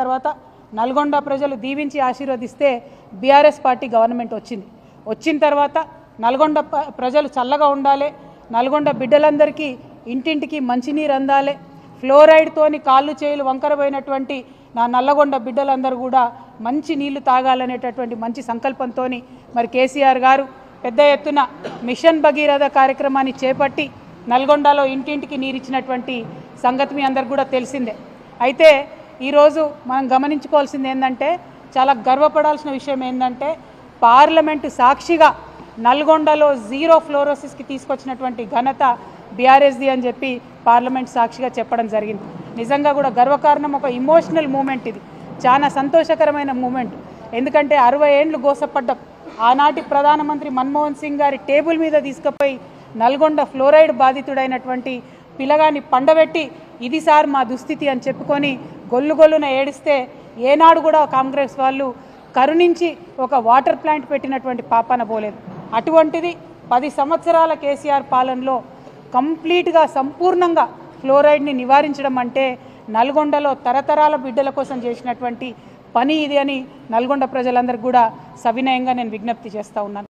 తర్వాత నల్గొండ ప్రజలు దీవించి ఆశీర్వదిస్తే బీఆర్ఎస్ పార్టీ గవర్నమెంట్ వచ్చింది. వచ్చిన తర్వాత నల్గొండ ప్రజలు చల్లగా ఉండాలి. నల్గొండ బిడ్డలందరికీ ఇంటింటికి మంచినీరు అందాలి. ఫ్లోరైడ్తోని కాళ్ళు చేతులు వంకరపోయినటువంటి నా నల్లగొండ బిడ్డలందరూ కూడా మంచి నీళ్ళు తాగాలనేటటువంటి మంచి సంకల్పంతో మరి కేసీఆర్ గారు పెద్ద ఎత్తున మిషన్ భగీరథ కార్యక్రమాన్ని చేపట్టి నల్గొండలో ఇంటింటికి నీరిచ్చినటువంటి సంగతి మీ అందరికి కూడా తెలిసిందే. అయితే ఈరోజు మనం గమనించుకోవాల్సింది ఏంటంటే చాలా గర్వపడాల్సిన విషయం ఏంటంటే పార్లమెంటు సాక్షిగా నల్గొండలో జీరో ఫ్లోరోసిస్కి తీసుకొచ్చినటువంటి ఘనత బీఆర్ఎస్ది అని చెప్పి పార్లమెంట్ సాక్షిగా చెప్పడం జరిగింది. నిజంగా కూడా గర్వకారణం ఒక ఇమోషనల్ మూమెంట్ ఇది. చాలా సంతోషకరమైన మూమెంట్. ఎందుకంటే అరవై ఏండ్లు గోసపడ్డ ఆనాటి ప్రధానమంత్రి మన్మోహన్ సింగ్ గారి టేబుల్ మీద తీసుకుపోయి నల్గొండ ఫ్లోరైడ్ బాధితుడైనటువంటి పిల్లగాన్ని పండబెట్టి ఇది సార్ మా దుస్థితి అని చెప్పుకొని గొల్లు గొల్లున ఏడిస్తే ఏనాడు కూడా కాంగ్రెస్ వాళ్ళు కరుణించి ఒక వాటర్ ప్లాంట్ పెట్టినటువంటి పాపన పోలేదు. అటువంటిది పది సంవత్సరాల కేసీఆర్ పాలనలో కంప్లీట్గా సంపూర్ణంగా ఫ్లోరైడ్ని నివారించడం అంటే నల్గొండలో తరతరాల బిడ్డల కోసం చేసినటువంటి పని ఇది అని నల్గొండ ప్రజలందరికీ కూడా సవినయంగా నేను విజ్ఞప్తి చేస్తూ ఉన్నాను.